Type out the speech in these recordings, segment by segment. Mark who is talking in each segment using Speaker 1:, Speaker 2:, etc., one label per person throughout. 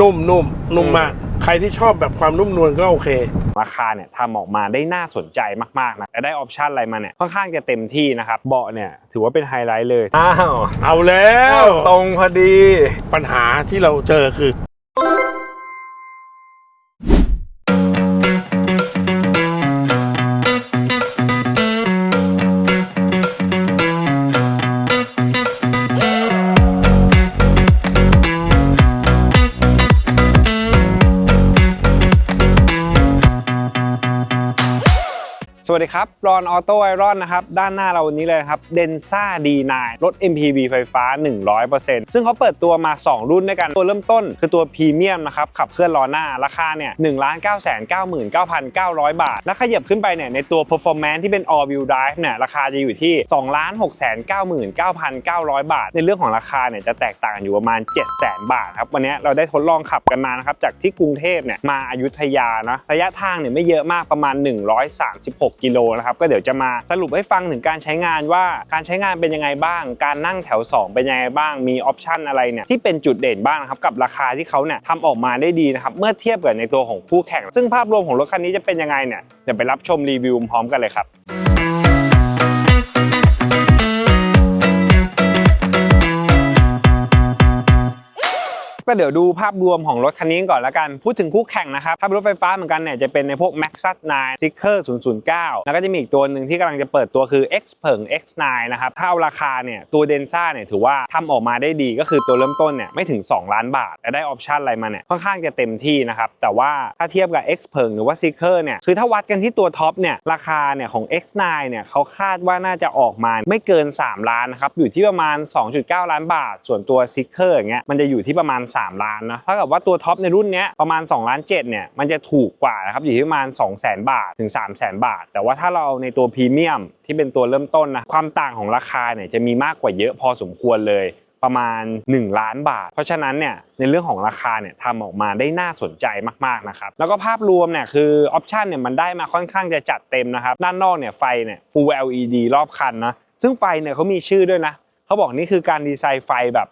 Speaker 1: นุ่มนุ่มนุ่มมาก ใครที่ชอบแบบความนุ่มนวลก็โอเค
Speaker 2: ราคาเนี่ยทำออกมาได้น่าสนใจมากๆนะและได้ออปชันอะไรมาเนี่ยค่อนข้างจะเต็มที่นะครับเบาะเนี่ยถือว่าเป็นไฮไลท์เลย
Speaker 3: อ้าว
Speaker 1: เอาแล้ว
Speaker 3: ตรงพอดี
Speaker 1: ปัญหาที่เราเจอคือ
Speaker 2: สดีครับรอนออโต้ไอรอนนะครับ ด้านหน้าเราวันนี้เลยครับเดนซ่า D9 รถ MPV ไฟฟ้า 100%ซึ่งเขาเปิดตัวมา 2 รุ่นด้วยกัน ตัวเริ่มต้นคือตัวพรีเมียมนะครับ ขับเคลื่อนล้อหน้า ราคาเนี่ย1 9 9 9 9 9 0 0บาท แล้วขยับขึ้นไปเนี่ยในตัว performance ที่เป็น all wheel drive เนี่ยราคาจะอยู่ที่2 6 9 9 9 0 0บาท ในเรื่องของราคาเนี่ยจะแตกต่างอยู่ประมาณ7 0 0 0 0 0บาทครับวันนี้เราได้ทดลองขับกันมานะครับจากที่กรุงเทพเนี่ยมาอยุทยานะระยะทางเนี่ยไม่เยอะมากประมาณ 136กิโลนะครับก็เดี๋ยวจะมาสรุปให้ฟังถึงการใช้งานว่าการใช้งานเป็นยังไงบ้าง การนั่งแถว 2 เป็นยังไงบ้างมีออปชันอะไรเนี่ยที่เป็นจุดเด่นบ้างนะครับกับราคาที่เขาเนี่ยทำออกมาได้ดีนะครับเมื่อเทียบกับในตัวของคู่แข่ง ซึ่งภาพรวมของรถคันนี้จะเป็นยังไงเนี่ยเดี๋ยวไปรับชมรีวิวพร้อมกันเลยครับ ก็เดี๋ยวดูภาพรวมของรถคันนี้ก่อนแล้วกัน พูดถึงคู่แข่งนะครับ ถ้าเป็นรถไฟฟ้าเหมือนกันเนี่ยจะเป็นในพวก Maxus 9 Seeker 009 แล้วก็จะมีอีกตัวหนึ่งที่กำลังจะเปิดตัวคือ X เผิง X9 นะครับถ้าเอาราคาเนี่ยตัว Denza เนี่ยถือว่าทำออกมาได้ดีก็คือตัวเริ่มต้นเนี่ยไม่ถึง 2 ล้านบาทและได้ออปชันอะไรมาเนี่ยค่อนข้างจะเต็มที่นะครับแต่ว่าถ้าเทียบกับ X เผิงหรือว่า Seeker เนี่ยคือถ้าวัดกันที่ตัวท็อปเนี่ยราคาเนี่ยของ X9 เนี่ยเขาคาดว่าน่าจะออกมาไม่เกิน 3 ล้านนะครับอยู่ที่ประมาณ 2.9 ล้านบาท ส่วนตัว Seeker อย่างเงี้ยมันจะอยู่ที่ประมาณ3 ล้านนะถ้ากับว่าตัวท็อปในรุ่นนี้ประมาณ2ล้าน7เนี่ยมันจะถูกกว่านะครับอยู่ที่ประมาณ 2 0 0 0 0 0บาทถึง 3 0 0 0 0 0 บาท แต่ว่าถ้าเราเอาในตัวพรีเมียมที่เป็นตัวเริ่มต้นนะความต่างของราคาเนี่ยจะมีมากกว่าเยอะพอสมควรเลยประมาณ 1 ล้านบาท เพราะฉะนั้นเนี่ยในเรื่องของราคาเนี่ยทำออกมาได้น่าสนใจมากๆนะครับแล้วก็ภาพรวมเนี่ยคือออปชันเนี่ยมันได้มาค่อนข้างจะจัดเต็มนะครับด้านนอกเนี่ยไฟเนี่ย full LED รอบคันนะซึ่งไฟเนี่ยเขามีชื่อด้วยนะเขาบอกนี่คือการดีไซน์ไฟแบบ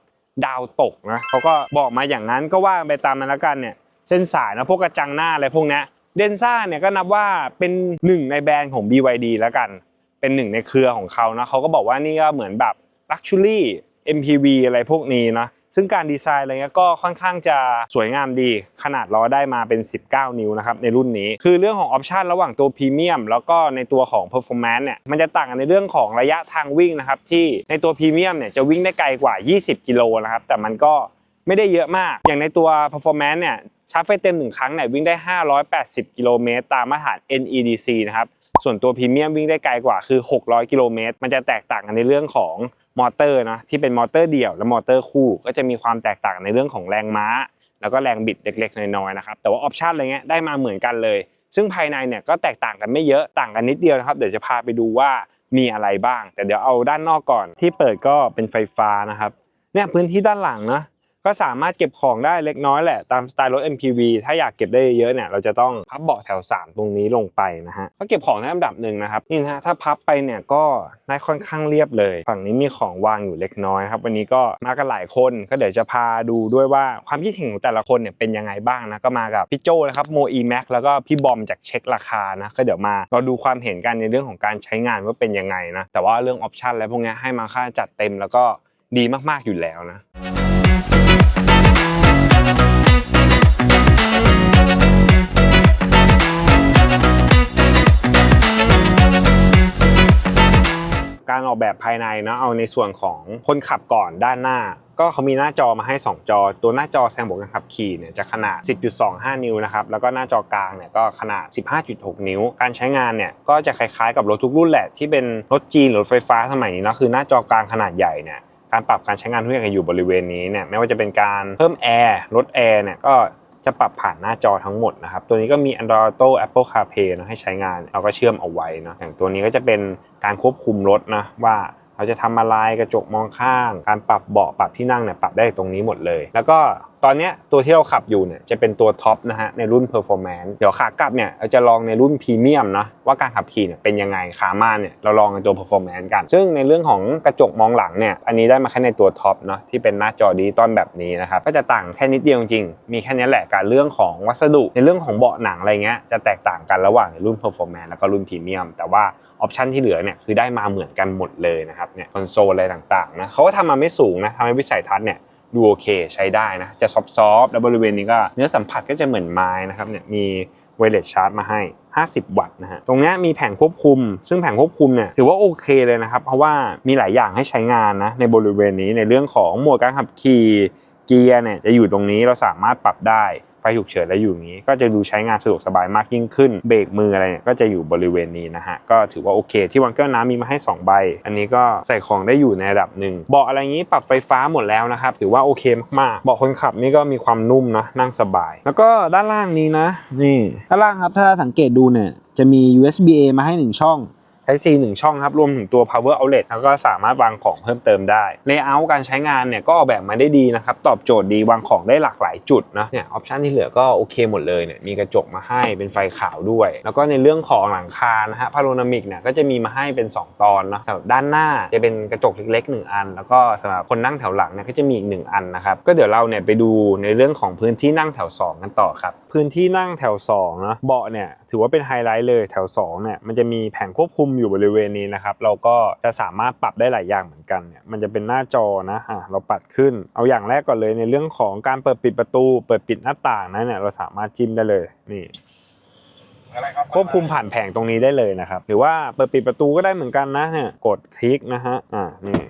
Speaker 2: ดาวตกนะเขาก็บอกมาอย่างนั้นก็ว่าไปตามนั้นแล้วกันเนี่ยเส้นสายนะพวกกระจังหน้าอะไรพวกนี้เดนซ่าเนี่ยก็นับว่าเป็นหนึ่งในแบรนด์ของ BYD แล้วกัน เป็นหนึ่งในเครือของเขานะเขาก็บอกว่านี่ก็เหมือนแบบ Luxury MPV อะไรพวกนี้นะ ซึ่งการดีไซน์อะไรเงี้ยก็ค่อนข้างจะสวยงามดี ขนาดล้อได้มาเป็น 19 นิ้วนะครับในรุ่นนี้ คือเรื่องของออปชันระหว่างตัวพรีเมียมแล้วก็ในตัวของ Performance เนี่ยมันจะต่างกันในเรื่องของระยะทางวิ่งนะครับที่ในตัวพรีเมียมเนี่ยจะวิ่งได้ไกลกว่า 20 กิโลนะครับแต่มันก็ไม่ได้เยอะมาก อย่างในตัว Performance เนี่ยชาร์จไฟเต็มหนึ่งครั้งเนี่ยวิ่งได้ 580 กิโลเมตรตามมาตรฐาน NEDC นะครับ ส่วนตัวพรีเมียมวิ่งได้ไกลกว่าคือ 600 กิโลเมตร มันจะแตกต่างกันในเรื่องของมอเตอร์นะที่เป็นมอเตอร์เดี่ยวและมอเตอร์คู่ ก็จะมีความแตกต่างในเรื่องของแรงม้า แล้วก็แรงบิดเล็กๆน้อยๆนะครับแต่ว่าออปชันอะไรเงี้ยได้มาเหมือนกันเลย ซึ่งภายในเนี่ยก็แตกต่างกันไม่เยอะต่างกันนิดเดียวนะครับเดี๋ยวจะพาไปดูว่ามีอะไรบ้าง แต่เดี๋ยวเอาด้านนอกก่อนที่เปิดก็เป็นไฟฟ้านะครับเนี่ยพื้นที่ด้านหลังนะ ก็สามารถเก็บของได้เล็กน้อยแหละตามสไตล์รถ MPV ถ้าอยากเก็บได้เยอะเนี่ยเราจะต้องพับเบาะแถว 3 ตรงนี้ลงไปนะฮะก็เก็บของในลำดับหนึ่งนะครับนี่นะฮะถ้าพับไปเนี่ยก็ได้ค่อนข้างเรียบเลย ฝั่งนี้มีของวางอยู่เล็กน้อยครับวันนี้ก็มากันหลายคนก็เดี๋ยวจะพาดูด้วยว่าความคิดเห็นของแต่ละคนเนี่ยเป็นยังไงบ้างนะก็มากับพี่โจนะครับโมอีแม็กแล้วก็พี่บอมจากเช็คราคานะก็เดี๋ยวมาเราดูความเห็นกันในเรื่องของการใช้งานว่าเป็นยังไงนะแต่ว่าเรื่องออปชันอะไรพวกนี้ให้มาค่าจัดเต็มแล้วก็ดีมากๆอยู่แล้วนะ การออกแบบภายในเนาะเอาในส่วนของคนขับก่อนด้านหน้า ก็เขามีหน้าจอมาให้ 2 จอ ตัวหน้าจอแสดงผลการขับขี่เนี่ยจะขนาด 10.25 นิ้วนะครับแล้วก็หน้าจอกลางเนี่ยก็ขนาด 15.6 นิ้ว การใช้งานเนี่ยก็จะคล้ายๆกับรถทุกรุ่นแหละที่เป็นรถจีนหรือรถไฟฟ้าสมัยนี้เนาะคือหน้าจอกลางขนาดใหญ่เนี่ยการปรับการใช้งานทุกอย่างอยู่บริเวณนี้เนี่ยไม่ว่าจะเป็นการเพิ่มแอร์ลดแอร์เนี่ยก็ จะปรับผ่านหน้าจอทั้งหมดนะครับ ตัวนี้ก็มี Android Auto Apple CarPlay นะให้ใช้งานเราก็เชื่อมเอาไว้นะอย่างตัวนี้ก็จะเป็นการควบคุมรถนะว่า เราจะทำอะไรกระจกมองข้าง การปรับเบาะปรับที่นั่งเนี่ยปรับได้ตรงนี้หมดเลย แล้วก็ตอนนี้ตัวที่เราขับอยู่เนี่ยจะเป็นตัวท็อปนะฮะในรุ่น performance เดี๋ยวขากลับเนี่ยเราจะลองในรุ่นพรีเมียมนะว่าการขับขี่เนี่ยเป็นยังไงขามาเนี่ยเราลองในตัว performance กัน ซึ่งในเรื่องของกระจกมองหลังเนี่ยอันนี้ได้มาแค่ในตัวท็อปเนาะที่เป็นหน้าจอดิจิตอลแบบนี้นะครับก็จะต่างแค่นิดเดียวจริง มีแค่นี้แหละการเรื่องของวัสดุ ในเรื่องของเบาะหนังอะไรเงี้ยจะแตกต่างกันระหว่างในรุ่น performance แล้วก็รุ่นพรีเมียมแต่ว่า ออปชันที่เหลือเนี่ยคือได้มาเหมือนกันหมดเลยนะครับเนี่ยคอนโซลอะไรต่างๆนะเขาก็ทำมาไม่สูงนะทำให้วิสัยทัศน์เนี่ยดูโอเคใช้ได้นะ จะซอฟต์ๆแล้วบริเวณนี้ก็เนื้อสัมผัสก็จะเหมือนไม้นะครับเนี่ยมีไวเลสชาร์จมาให้ 50 วัตต์นะฮะ ตรงนี้มีแผงควบคุม ซึ่งแผงควบคุมเนี่ยถือว่าโอเคเลยนะครับ เพราะว่ามีหลายอย่างให้ใช้งานนะในบริเวณนี้ในเรื่องของหมดการขับขี่เกียร์เนี่ยจะอยู่ตรงนี้เราสามารถปรับได้ ไฟฉุกเฉินแล้วอยู่อย่างนี้ ก็จะดูใช้งานสะดวกสบายมากยิ่งขึ้น เบรกมืออะไรเนี่ยก็จะอยู่บริเวณนี้นะฮะ ก็ถือว่าโอเค ที่วางแก้วน้ำมีมาให้ 2 ใบ อันนี้ก็ใส่ของได้อยู่ในระดับหนึ่งเบาะอะไรงนี้ปรับไฟฟ้าหมดแล้วนะครับ ถือว่าโอเคมากๆเบาะคนขับนี่ก็มีความนุ่มนะนั่งสบาย แล้วก็ด้านล่างนี้นะ นี่
Speaker 3: ด้านล่างครับถ้าสังเกตดูเนี่ยจะมี USB A มาให้ 1 ช่อง
Speaker 2: Type C หนึ่งช่องครับรวมถึงตัว power outlet แล้วก็สามารถวางของเพิ่มเติมได้ layout การใช้งานเนี่ยก็ออกแบบมาได้ดีนะครับตอบโจทย์ดีวางของได้หลากหลายจุดนะเนี่ยออปชันที่เหลือก็โอเคหมดเลยเนี่ยมีกระจกมาให้เป็นไฟขาวด้วย แล้วก็ในเรื่องของหลังคานะฮะพาโรนามิกเนี่ยก็จะมีมาให้เป็น 2 ตอนนะสำหรับด้านหน้าจะเป็นกระจกเล็กๆ 1 อัน แล้วก็สำหรับคนนั่งแถวหลังเนี่ยก็จะมีอีก1อันนะครับก็เดี๋ยวเราเนี่ยไปดูในเรื่องของพื้นที่นั่งแถว 2 กันต่อครับพื้นที่นั่งแถว2นะเบาะเนี่ยถือว่าเป็นไฮไลท์เลยแถว2เนี่ยมันจะมีแผงควบคุมอยู่บริเวณนี้นะครับ เราก็จะสามารถปรับได้หลายอย่างเหมือนกันเนี่ยมันจะเป็นหน้าจอนะอะเราปัดขึ้น เอาอย่างแรกก่อนเลยในเรื่องของการเปิดปิดประตู เปิดปิดหน้าต่างนะเนี่ยเราสามารถจิ้มได้เลยนี่ควบคุมผ่านแผงตรงนี้ได้เลยนะครับ หรือว่าเปิดปิดประตูก็ได้เหมือนกันนะเนี่ยกดคลิกนะฮะอ่านี่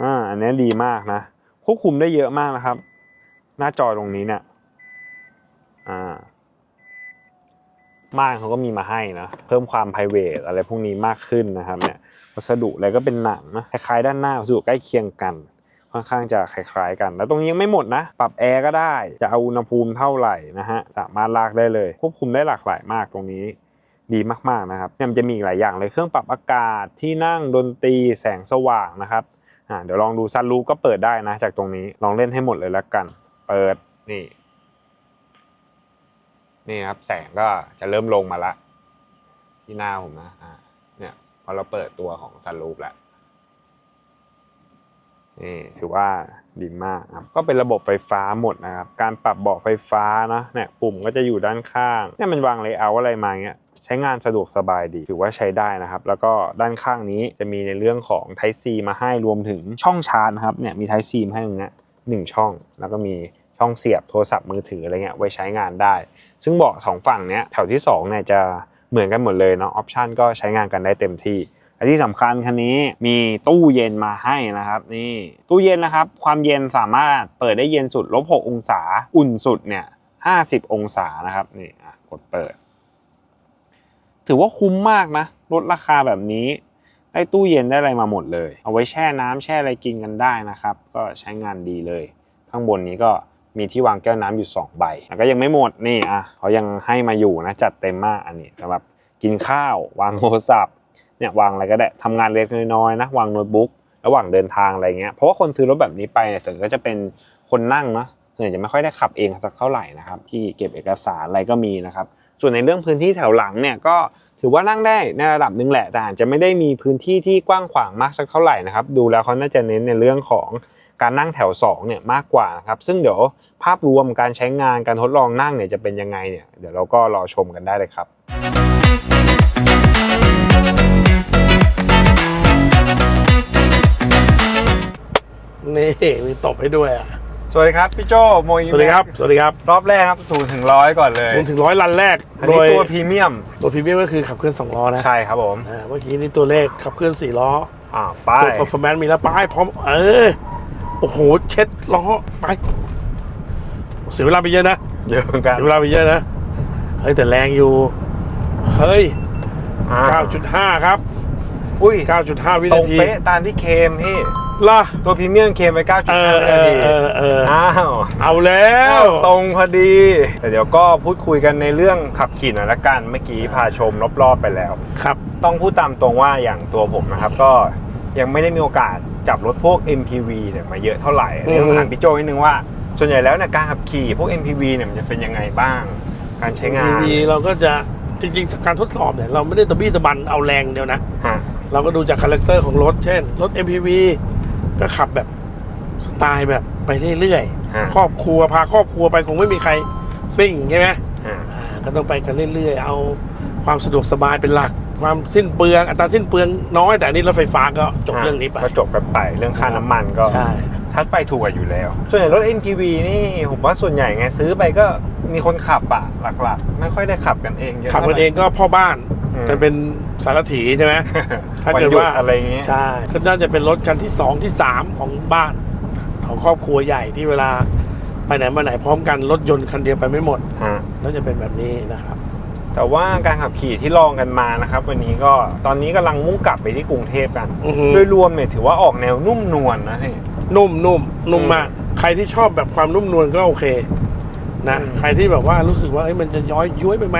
Speaker 2: อ่าอันนี้ดีมากนะ ควบคุมได้เยอะมากนะครับ หน้าจอตรงนี้เนี่ยอ่า ม่านเขาก็มีมาให้นะ เพิ่มความ p r i v a t อะไรพวกนี้มากขึ้นนะครับเนี่ยวัสดุอะไรก็เป็นหนังนะคล้ายๆด้านหน้าวัสดุใกล้เคียงกันค่อนข้างจะคล้ายๆกัน แล้วตรงนี้ยังไม่หมดนะ ปรับแอร์ก็ได้ จะเอาอุณหภูมิเท่าไหร่นะฮะ สามารถลากได้เลย ควบคุมได้หลากหลายมากตรงนี้ ดีมากๆนะครับเนี่ยมันจะมีอีกหลายอย่างเลย เครื่องปรับอากาศ ที่นั่ง ดนตรี แสงสว่างนะครับอ่าเดี๋ยวลองดูซันรูฟก็เปิดได้นะ จากตรงนี้ ลองเล่นให้หมดเลยแล้วกัน เปิด นี่ นี่ครับแสงก็จะเริ่มลงมาละ ที่หน้าผมนะอ่าเนี่ยพอเราเปิดตัวของซันรูฟแล้วนี่ถือว่าดีมากครับก็เป็นระบบไฟฟ้าหมดนะครับ การปรับเบาะไฟฟ้านะเนี่ยปุ่มก็จะอยู่ด้านข้างเนี่ยมันวางเลเยอร์อะไรมาเงี้ยใช้งานสะดวกสบายดี ถือว่าใช้ได้นะครับ แล้วก็ด้านข้างนี้จะมีในเรื่องของ Type C มาให้รวมถึงช่องชาร์จนะครับเนี่ยมี Type C มาให้ตรงนี้หนึ่งช่อง แล้วก็มีช่องเสียบโทรศัพท์มือถืออะไรเงี้ยไว้ใช้งานได้ ซึ่งเบาะสองฝั่งเนี้ยแถวที่สองเนี่ยจะเหมือนกันหมดเลยเนาะออปชันก็ใช้งานกันได้เต็มที่และที่สำคัญคันนี้มีตู้เย็นมาให้นะครับ นี่ตู้เย็นนะครับ ความเย็นสามารถเปิดได้เย็นสุดลบ6องศา อุ่นสุดเนี่ย50องศานะครับนี่กดเปิด ถือว่าคุ้มมากนะลดราคาแบบนี้ ได้ตู้เย็นได้อะไรมาหมดเลย เอาไว้แช่น้ำแช่อะไรกินกันได้นะครับ ก็ใช้งานดีเลย ข้างบนนี้ก็ มีที่วางแก้วน้ำอยู่ 2 ใบแล้วก็ยังไม่หมดนี่อะเขายังให้มาอยู่นะจัดเต็มมากอันนี้สำหรับกินข้าว วางโทรศัพท์เนี่ยวางอะไรก็ได้ทำงานเล็กน้อยๆนะวางโน้ตบุ๊กระหว่างเดินทางอะไรเงี้ยเพราะว่าคนซื้อรถแบบนี้ไปเนี่ยส่วนก็จะเป็นคนนั่งเนาะส่วนใหญ่จะไม่ค่อยได้ขับเองสักเท่าไหร่นะครับที่เก็บเอกสารอะไรก็มีนะครับส่วนในเรื่องพื้นที่แถวหลังเนี่ยก็ถือว่านั่งได้ในระดับหนึ่งแหละแต่อาจจะไม่ได้มีพื้นที่ที่กว้างขวางมากสักเท่าไหร่นะครับดูแล้วเขาน่าจะเน้นในเรื่องของ การนั่งแถว2เนี่ยมากกว่านะครับซึ่งเดี๋ยวภาพรวมการใช้งานการทดลองนั่งเนี่ยจะเป็นยังไงเนี่ยเดี๋ยวเราก็รอชมกันได้เลยครับ
Speaker 1: นี่มีตบให้ด้วยอะ
Speaker 2: สวัสดีครับพี่โจโมย
Speaker 1: สวัสดีครับสวัสดีครับ
Speaker 2: รอบแรกครับศูนย์ถึงร้อยก่อนเลย
Speaker 1: ศูนย์ถึงร้อยลันแรก
Speaker 2: อัน
Speaker 1: โด
Speaker 2: นี้
Speaker 1: ย
Speaker 2: ตัวพรีเมียม
Speaker 1: ตัวพรีเมียมก็คือขับเคลื่อนสองล้อนะ
Speaker 2: ใช่ครับผม
Speaker 1: อ่าเมื่อกี้นี่ตัวเลขขับเคลื่อนสี่ล้อ
Speaker 2: อ่าไป
Speaker 1: ตัว performance มีแล้วป้ายพร้อมเออโอ้โห เช็ดล้อไป เสียเวลาไปเยอะนะ
Speaker 2: เยอะเหมือนกัน
Speaker 1: เสียเวลาไปเยอะนะ เฮ้ยแต่แรงอยู่ เฮ้ย
Speaker 2: อ่า
Speaker 1: 9.5 ครับ
Speaker 2: อุ้ย
Speaker 1: 9.5 วิ
Speaker 2: ตร
Speaker 1: นางที
Speaker 2: เป๊ะตามที่เคมพี่
Speaker 1: ล่ะ
Speaker 2: ตัวพรีเมียมเคลมไป 9.5
Speaker 1: เออ
Speaker 2: วิ
Speaker 1: เอ
Speaker 2: นา
Speaker 1: อ
Speaker 2: ที
Speaker 1: เออเออ
Speaker 2: อ้าว
Speaker 1: เอาแล้ว
Speaker 2: ตรงพอดี แต่เดี๋ยวก็พูดคุยกันในเรื่องขับขี่หน่อยละกัน เมื่อกี้พาชมรอบๆไปแล้ว
Speaker 1: ครับ
Speaker 2: ต้องพูดตามตรงว่าอย่างตัวผมนะครับก็ยังไม่ได้มีโอกาส จับรถพวก MPV เนี่ยมาเยอะเท่าไหร่อันนี้ต้องถามพี่โจนิดนึงว่า ส่วนใหญ่แล้วเนี่ยการขับขี่พวก MPV เนี่ยมันจะเป็นยังไงบ้าง การใช้งาน
Speaker 1: ทีเราก็จะจริงๆ การทดสอบเนี่ยเราไม่ได้ตะบี้ตะบันเอาแรงเดียวนะ
Speaker 2: ฮะ
Speaker 1: เราก็ดูจากคาแรคเตอร์ของรถ เช่น รถ MPV ก็ขับแบบสไตล์แบบไปเรื่อย
Speaker 2: ฮะ
Speaker 1: ๆครอบครัวพาครอบครัวไปคงไม่มีใครซิ่งใช่ไหม
Speaker 2: ฮะ
Speaker 1: อ่าก็ต้องไปกันเรื่อยๆ เอาความสะดวกสบายเป็นหลัก ความสิ้นเปลืองอัตราสิ้นเปลืองน้อยแต่อันนี้รถไฟฟ้าก็จบเรื่องนี้ไป
Speaker 2: ก็จบกันไปเรื่องค่าน้ำมันก็
Speaker 1: ใช่
Speaker 2: ทัดไฟถูกกว่าอยู่แล้ว ส่วนใหญ่รถ MPV นี่ผมว่าส่วนใหญ่ไงซื้อไปก็มีคนขับอะหลักๆ ไม่ค่อยได้ขับกันเองเยอะ
Speaker 1: ขับกันเองก็พ่อบ้าน
Speaker 2: อืม
Speaker 1: จะเป็นสารถีใช่ไหมถ้าเกิด
Speaker 2: นหยุ
Speaker 1: ว่า
Speaker 2: อะไรอย่างงี้
Speaker 1: ใช่ก็น่าจะเป็นรถคันที่สองที่สามของบ้าน ของครอบครัวใหญ่ที่เวลาไปไหนมาไหนพร้อมกันรถยนต์คันเดียวไปไม่หมด
Speaker 2: ฮะ
Speaker 1: แล้วจะเป็นแบบนี้นะครับ
Speaker 2: แต่ว่าการขับขี่ที่ลองกันมานะครับ วันนี้ก็ตอนนี้กำลังมุ่งกลับไปที่กรุงเทพกัน
Speaker 1: อือฮึ
Speaker 2: โดยรวมเนี่ยถือว่าออกแนวนุ่มนวลนะเฮ้ย
Speaker 1: นุ่มนุ่มนุ่ม
Speaker 2: อืม
Speaker 1: มากใครที่ชอบแบบความนุ่มนวลก็โอเคนะ
Speaker 2: อืม
Speaker 1: ใครที่แบบว่ารู้สึกว่าเอ้ยมันจะย้อยย้วยไปไหม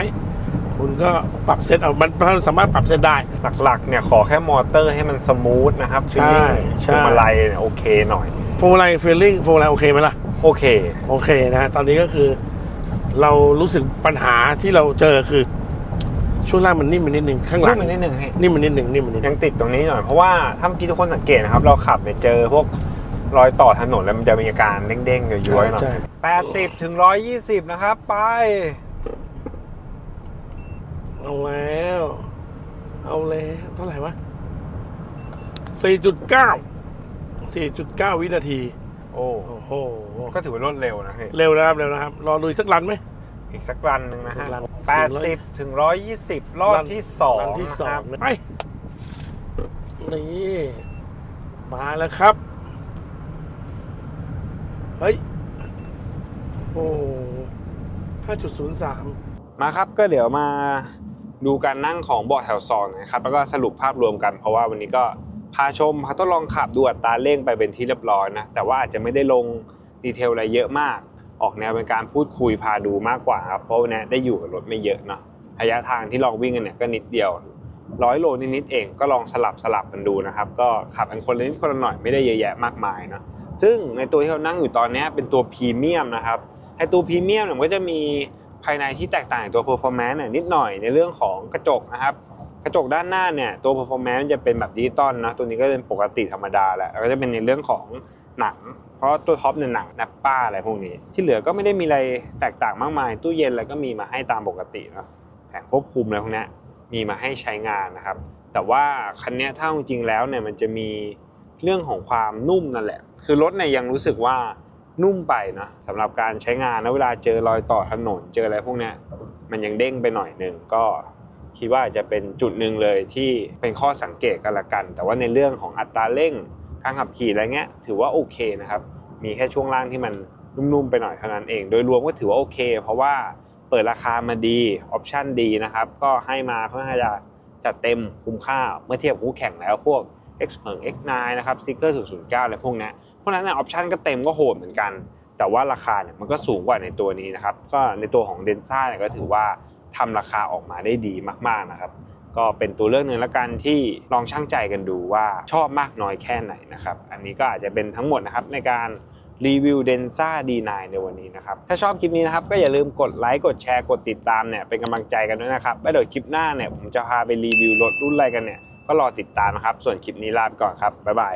Speaker 1: คุณก็ปรับเซตเอามันมันสามารถปรับเซตได้
Speaker 2: หลักๆเนี่ยขอแค่มอเตอร์ให้มันสมูทนะครับ
Speaker 1: ใช่
Speaker 2: feeling
Speaker 1: ใช่
Speaker 2: พวงมาลัยเนี่ยโอเคหน่อย
Speaker 1: พวงมาลัยฟีลลิ่งพวงมาลัยโอเคไหมล่ะ
Speaker 2: โอเค
Speaker 1: โอเคนะตอนนี้ก็คือ เรารู้สึกปัญหาที่เราเจอคือ ช่วงล่างมันนิ่มไปนิดนึงข้างหลั
Speaker 2: นิ่
Speaker 1: ง
Speaker 2: มไปนิดนึงเฮ้ย
Speaker 1: นิ่มไปนิดนึงนิ่มไปนิดนึ
Speaker 2: ยังงติดตรงนี้หน่อยเพราะว่าถ้าเมื่อกี้ทุกคนสังเกตนะครับ เราขับเนี่ยเจอพวกรอยต่อถนนแล้วมันจะมีอาการเด้งๆย้อยๆหน่อย
Speaker 1: ใช่
Speaker 2: แปดสิบถึงร้อยยี่สิบนะครับ ไป
Speaker 1: เอาแล้ว เอาแล้วเท่าไหร่วะสี่จุดเก้าสี่จุดเก้าวินาที
Speaker 2: โอ้
Speaker 1: โอ้โห
Speaker 2: ก็ถือว่ารวดเร็วนะเฮ้ย
Speaker 1: เร็วนะครับเร็วนะครับ รอดูอีกสักรันไหม
Speaker 2: อีกสักรันหนึ่งนะ
Speaker 1: สั
Speaker 2: ฮะ
Speaker 1: กรัน
Speaker 2: แปดสิบถึงร้อยยี่สิบรอบที่สอง
Speaker 1: รันที่ส
Speaker 2: นะ
Speaker 1: อ
Speaker 2: ค
Speaker 1: ง
Speaker 2: รับ
Speaker 1: ไปนี่มาแล้วครับ เฮ้ย โอ้ห้าจุดศูนย์สาม
Speaker 2: มาครับก็เดี๋ยวมาดูการนั่งของเบาะแถวสองนะครับ แล้วก็สรุปภาพรวมกัน เพราะว่าวันนี้ก็ พาชมพาทดลองขับดูอัตราเร่งไปเป็นที่เรียบร้อยนะแต่ว่าอาจจะไม่ได้ลงดีเทลอะไรเยอะมาก ออกแนวเป็นการพูดคุยพาดูมากกว่าครับเพราะวันนี้ได้อยู่กับรถไม่เยอะเนาะระยะทางที่ลองวิ่งกันเนี่ยก็นิดเดียวร้อยโลนิดๆเองก็ลองสลับสลับกันดูนะครับ ก็ขับกันคนละนิดคนละหน่อยไม่ได้เยอะแยะมากมายเนาะซึ่งในตัวที่เรานั่งอยู่ตอนนี้เป็นตัวพรีเมียมนะครับไอตัวพรีเมียมเนี่ยก็จะมีภายในที่แตกต่างจากตัว performance เนี่ยนิดหน่อยในเรื่องของกระจกนะครับ กระจกด้านหน้าเนี่ยตัว performance มันจะเป็นแบบดิจิตอลนะตัวนี้ก็เป็นปกติธรรมดาแหละแล้วก็จะเป็นในเรื่องของหนัง เพราะตัวท็อปเนี่ยหนังแนปป้าอะไรพวกนี้ ที่เหลือก็ไม่ได้มีอะไรแตกต่างมากมาย ตู้เย็นอะไรก็มีมาให้ตามปกตินะแผงควบคุมอะไรพวกนี้มีมาให้ใช้งานนะครับ แต่ว่าคันนี้ถ้าจริงแล้วเนี่ยมันจะมีเรื่องของความนุ่มนั่นแหละ คือรถเนี่ยยังรู้สึกว่านุ่มไปนะสำหรับการใช้งานนะเวลาเจอรอยต่อถนนเจออะไรพวกนี้มันยังเด้งไปหน่อยหนึ่งก็ คิดว่าจะเป็นจุดหนึ่งเลยที่เป็นข้อสังเกตกันละกัน แต่ว่าในเรื่องของอัตราเร่งการขับขี่อะไรเงี้ยถือว่าโอเคนะครับ มีแค่ช่วงล่างที่มันนุ่มๆไปหน่อยเท่านั้นเอง โดยรวมก็ถือว่าโอเค เพราะว่าเปิดราคามาดีออปชั่นดีนะครับ ก็ให้มาเพื่อให้จะจัดเต็มคุ้มค่าเมื่อเทียบกับคู่แข่งแล้วพวก X เพิง X9 นะครับ Seeker 009อะไรพวกนี้พราะฉะนั้นเนี่ยออปชันก็เต็มก็โหดเหมือนกัน แต่ว่าราคาเนี่ยมันก็สูงกว่าในตัวนี้นะครับ ก็ในตัวของเดนซ่าเนี่ยก็ถือว่า ทำราคาออกมาได้ดีมากๆนะครับ ก็เป็นตัวเลือกหนึ่งละกันที่ลองช่างใจกันดูว่าชอบมากน้อยแค่ไหนนะครับ อันนี้ก็อาจจะเป็นทั้งหมดนะครับในการรีวิวเดนซ่า D9 ในวันนี้นะครับ ถ้าชอบคลิปนี้นะครับ ก็อย่าลืมกดไลค์กดแชร์กดติดตามเนี่ยเป็นกำลังใจกันด้วยนะครับแล้วเดี๋ยวคลิปหน้าเนี่ยผมจะพาไปรีวิวรถรุ่นอะไรกันเนี่ยก็รอติดตามนะครับ ส่วนคลิปนี้ลาไปก่อนครับบ๊ายบาย